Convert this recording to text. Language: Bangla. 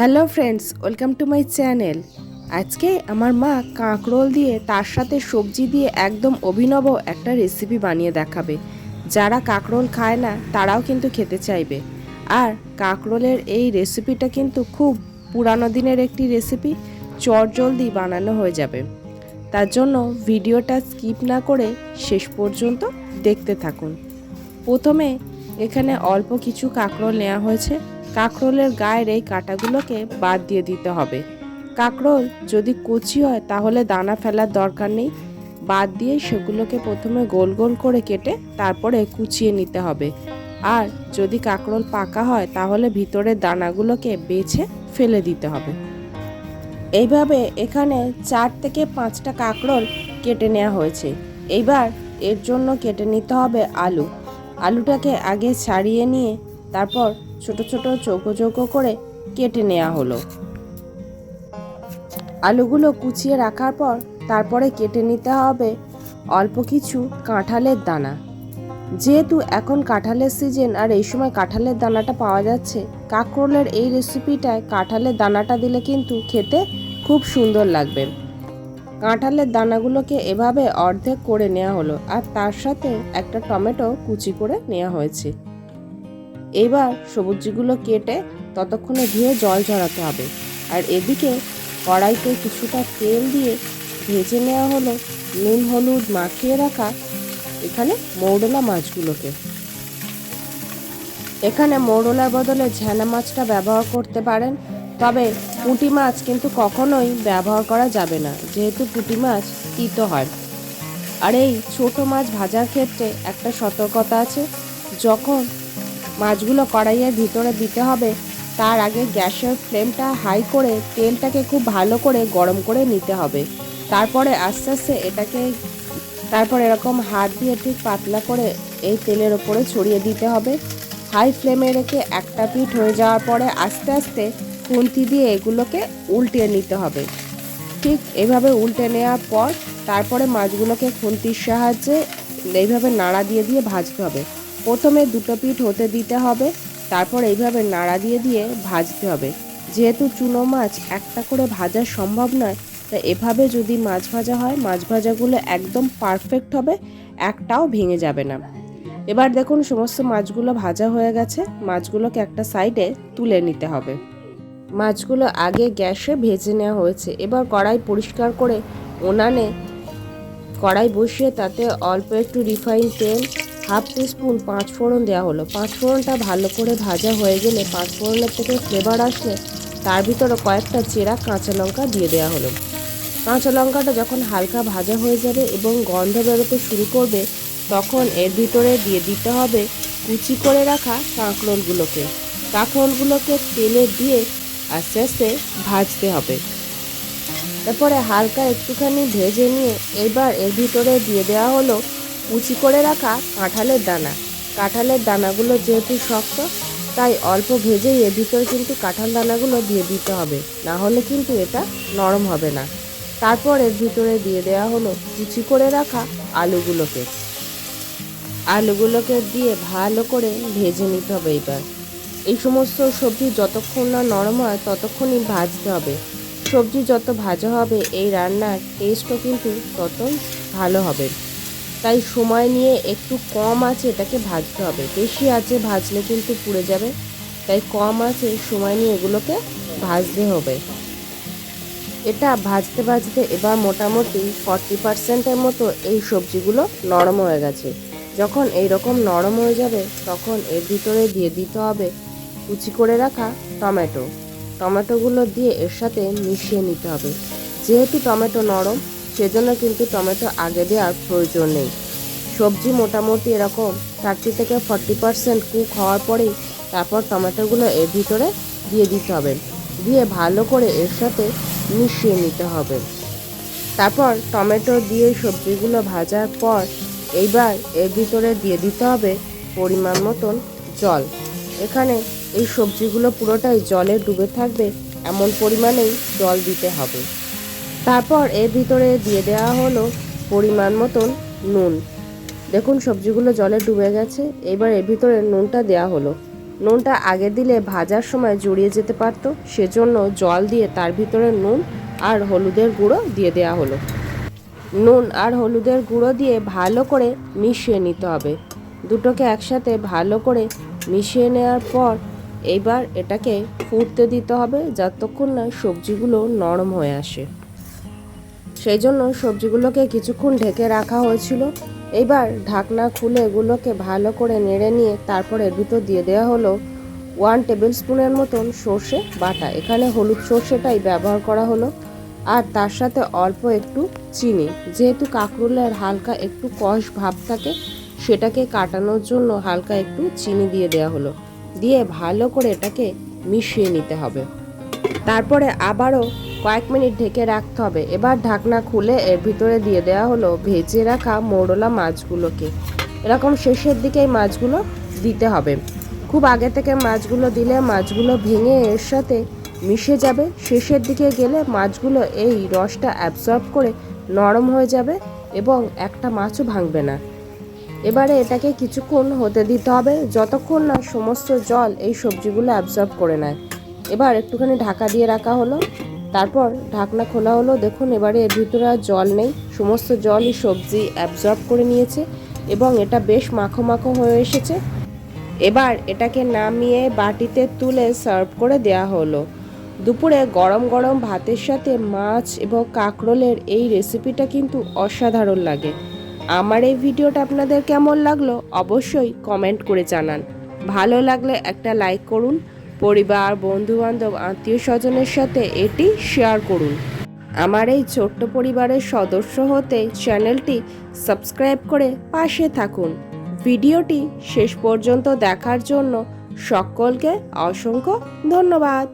Hello friends, welcome to my channel. আজকে আমার মা কাঁকরোল দিয়ে তার সাথে সবজি দিয়ে একদম অভিনব একটা রেসিপি বানিয়ে দেখাবে। যারা কাঁকরোল খায় না, তারাও কিন্তু খেতে চাইবে। আর কাঁকরোলের এই রেসিপিটা কিন্তু খুব পুরানো দিনের একটি রেসিপি চট জলদি বানানো হয়ে যাবে। তার জন্য ভিডিওটা স্কিপ না করে শেষ পর্যন্ত দেখতে থাকুন। প্রথমে এখানে অল্প কিছু কাঁকরোল নেওয়া হয়েছে। কাঁকরোলের গায়ের এই কাঁটাগুলোকে বাদ দিয়ে দিতে হবে। কাঁকরোল যদি কুচি হয়, তাহলে দানা ফেলার দরকার নেই। বাদ দিয়ে সেগুলোকে প্রথমে গোল গোল করে কেটে তারপরে কুচিয়ে নিতে হবে। আর যদি কাঁকরোল পাকা হয়, তাহলে ভিতরের দানাগুলোকে বেছে ফেলে দিতে হবে। এইভাবে এখানে চার থেকে পাঁচটা কাঁকরোল কেটে নেওয়া হয়েছে। এইবার এর জন্য কেটে নিতে হবে আলু। আলুটাকে আগে ছাড়িয়ে নিয়ে তারপর ছোট ছোট চৌকো চৌকো করে কেটে নেওয়া হলো। আলুগুলো কুচিয়ে রাখার পর তারপরে কেটে নিতে হবে অল্প কিছু কাঁঠালের দানা। যেহেতু এখন কাঁঠালের সিজন আর এই সময় কাঁঠালের দানাটা পাওয়া যাচ্ছে, কাঁকরোলের এই রেসিপিটায় কাঁঠালের দানাটা দিলে কিন্তু খেতে খুব সুন্দর লাগবে। কাঁঠালের দানাগুলোকে এভাবে অর্ধেক করে নেওয়া হলো আর তার সাথে একটা টমেটো কুচি করে নেওয়া হয়েছে। এবার সবজিগুলো কেটে ততক্ষণে ধুয়ে জল ঝরাতে হবে। আর এদিকে কড়াইতে কিছুটা তেল দিয়ে ভেজে নেওয়া হলো। নুন, হলুদ মাখিয়ে রাখা এখানে মৌরলা মাছগুলোকে। এখানে মৌরলার বদলে ঝ্যানা মাছটা ব্যবহার করতে পারেন। তবে পুঁটি মাছ কিন্তু কখনোই ব্যবহার করা যাবে না, যেহেতু পুঁটি মাছ তিতো হয়। আর এই ছোট মাছ ভাজার ক্ষেত্রে একটা সতর্কতা আছে, যখন মাছগুলো কড়াইয়ের ভিতরে দিতে হবে, তার আগে গ্যাসের ফ্লেমটা হাই করে তেলটাকে খুব ভালো করে গরম করে নিতে হবে। তারপরে আস্তে আস্তে এটাকে, তারপর এরকম হাত দিয়ে ঠিক পাতলা করে এই তেলের ওপরে ছড়িয়ে দিতে হবে। হাই ফ্লেমে রেখে একটা পিঠ হয়ে যাওয়ার পরে আস্তে আস্তে খুন্তি দিয়ে এগুলোকে উল্টে নিতে হবে। ঠিক এভাবে উল্টে নেওয়ার পর তারপরে মাছগুলোকে খুন্তির সাহায্যে এইভাবে নাড়া দিয়ে দিয়ে ভাজতে হবে। প্রথমে দুটো পিঠ হতে দিতে হবে, তারপর এইভাবে নাড়া দিয়ে দিয়ে ভাজতে হবে। যেহেতু চুনো মাছ একটা করে ভাজা সম্ভব নয়, তা এভাবে যদি মাছ ভাজা হয়, মাছ ভাজাগুলো একদম পারফেক্ট হবে, একটাও ভেঙে যাবে না। এবার দেখুন সমস্ত মাছগুলো ভাজা হয়ে গেছে, মাছগুলোকে একটা সাইডে তুলে নিতে হবে। মাছগুলো আগে গ্যাসে ভেজে নেওয়া হয়েছে। এবার কড়াই পরিষ্কার করে উনানে কড়াই বসিয়ে তাতে অল্প একটু রিফাইন তেল হাফ টিস্পুন পাঁচ ফোড়ন দেওয়া হলো। পাঁচ ফোড়নটা ভালো করে ভাজা হয়ে গেলে পাঁচ ফোড়নের থেকে ফ্লেভার আসলে তার ভিতরে কয়েকটা চেরা কাঁচা লঙ্কা দিয়ে দেওয়া হলো। কাঁচা লঙ্কাটা যখন হালকা ভাজা হয়ে যাবে এবং গন্ধ বেরোতে শুরু করবে, তখন এর ভিতরে দিয়ে দিতে হবে কুচি করে রাখা কাঁকরোলগুলোকে। কাঁকরোলগুলোকে তেলে দিয়ে আস্তে আস্তে ভাজতে হবে। তারপরে হালকা একটুখানি ভেজে নিয়ে এবার এর ভিতরে দিয়ে দেওয়া হলো কুচি করে রাখা কাঁঠালের দানা। কাঁঠালের দানাগুলো যেহেতু শক্ত, তাই অল্প ভেজেই এর ভিতরে কিন্তু কাঁঠাল দানাগুলো দিয়ে দিতে হবে। না হলে কিন্তু এটা নরম হবে না। তারপর এর ভিতরে দিয়ে দেওয়া হলো কুচি করে রাখা আলুগুলোকে। আলুগুলোকে দিয়ে ভালো করে ভেজে নিতে হবে এবার। এই সমস্ত সবজি যতক্ষণ না নরম হয়, ততক্ষণই ভাজতে হবে। সবজি যত ভাজা হবে, এই রান্নার টেস্টও কিন্তু ততই ভালো হবে। তাই সময় নিয়ে একটু কম আছে এটাকে ভাজতে হবে। বেশি আছে ভাজলে কিন্তু পুড়ে যাবে। তাই কম আছে সময় নিয়ে এগুলোকে ভাজতে হবে। এটা ভাজতে ভাজতে এবার মোটামুটি ফর্টি পার্সেন্টের মতো এই সবজিগুলো নরম হয়ে গেছে। যখন এই রকম নরম হয়ে যাবে, তখন এর ভিতরে দিয়ে দিতে হবে কুচি করে রাখা টমেটো। টমেটোগুলো দিয়ে এর সাথে মিশিয়ে নিতে হবে। যেহেতু টমেটো নরম, সেজন্য কিন্তু টমেটো আগে দেওয়ার প্রয়োজন নেই। সবজি মোটামুটি এরকম, থার্টি থেকে ফর্টি পার্সেন্ট কুক হওয়ার পরেই তারপর টমেটোগুলো এর ভিতরে দিয়ে দিতে হবে। দিয়ে ভালো করে এর সাথে মিশিয়ে নিতে হবে। তারপর টমেটো দিয়ে সবজিগুলো ভাজার পর এইবার এর ভিতরে দিয়ে দিতে হবে পরিমাণ মতন জল। এখানে এই সবজিগুলো পুরোটাই জলে ডুবে থাকবে, এমন পরিমাণেই জল দিতে হবে। তারপর এর ভিতরে দিয়ে দেওয়া হলো পরিমাণ মতন নুন। দেখুন, সবজিগুলো জলে ডুবে গেছে। এবার এর ভিতরে নুনটা দেওয়া হলো। নুনটা আগে দিলে ভাজার সময় জড়িয়ে যেতে পারতো, সেজন্য জল দিয়ে তার ভিতরে নুন আর হলুদের গুঁড়ো দিয়ে দেওয়া হলো। নুন আর হলুদের গুঁড়ো দিয়ে ভালো করে মিশিয়ে নিতে হবে। দুটোকে একসাথে ভালো করে মিশিয়ে নেওয়ার পর এইবার এটাকে ফুটতে দিতে হবে যতক্ষণ না সবজিগুলো নরম হয়ে আসে। সেই জন্য সবজিগুলোকে কিছুক্ষণ ঢেকে রাখা হয়েছিল। এবার ঢাকনা খুলে এগুলোকে ভালো করে নেড়ে নিয়ে তারপর এর ভিতর দিয়ে দেওয়া হলো ওয়ান টেবিল স্পুনের মতন সর্ষে বাটা। এখানে হলুদ সর্ষেটাই ব্যবহার করা হলো। আর তার সাথে অল্প একটু চিনি। যেহেতু কাঁকরোলের হালকা একটু কষ ভাব থাকে, সেটাকে কাটানোর জন্য হালকা একটু চিনি দিয়ে দেওয়া হলো। দিয়ে ভালো করে এটাকে মিশিয়ে নিতে হবে। তারপরে আবারও কয়েক মিনিট ঢেকে রাখতে হবে। এবার ঢাকনা খুলে এর ভিতরে দিয়ে দেওয়া হলো ভেজে রাখা মোড়লা মাছগুলোকে। এরকম শেষের দিকে মাছগুলো দিতে হবে। খুব আগে থেকে মাছগুলো দিলে মাছগুলো ভেঙে এর সাথে মিশে যাবে। শেষের দিকে গেলে মাছগুলো এই রসটা অ্যাবসর্ব করে নরম হয়ে যাবে এবং একটা মাছও ভাঙবে না। এবারে এটাকে কিছুক্ষণ হতে দিতে হবে, যতক্ষণ না সমস্ত জল এই সবজিগুলো অ্যাবজর্ব করে নেয়। এবার একটুখানি ঢাকা দিয়ে রাখা হলো, তারপর ঢাকনা খোলা হলো। দেখুন, এবারে এর ভিতরে আর জল নেই, সমস্ত জলই সবজি অ্যাবজর্ব করে নিয়েছে এবং এটা বেশ মাখো মাখো হয়ে এসেছে। এবার এটাকে নামিয়ে বাটিতে তুলে সার্ভ করে দেয়া হলো। দুপুরে গরম গরম ভাতের সাথে মাছ এবং কাঁকরোলের এই রেসিপিটা কিন্তু অসাধারণ লাগে। আমার এই ভিডিওটা আপনাদের কেমন লাগল অবশ্যই কমেন্ট করে জানান। ভালো লাগলে একটা লাইক করুন, পরিবার বন্ধু বান্ধব আত্মীয় স্বজনের সাথে এটি শেয়ার করুন। আমার এই ছোট্ট পরিবারের সদস্য হতে চ্যানেলটি সাবস্ক্রাইব করে পাশে থাকুন। ভিডিওটি শেষ পর্যন্ত দেখার জন্য সকলকে অসংখ্য ধন্যবাদ।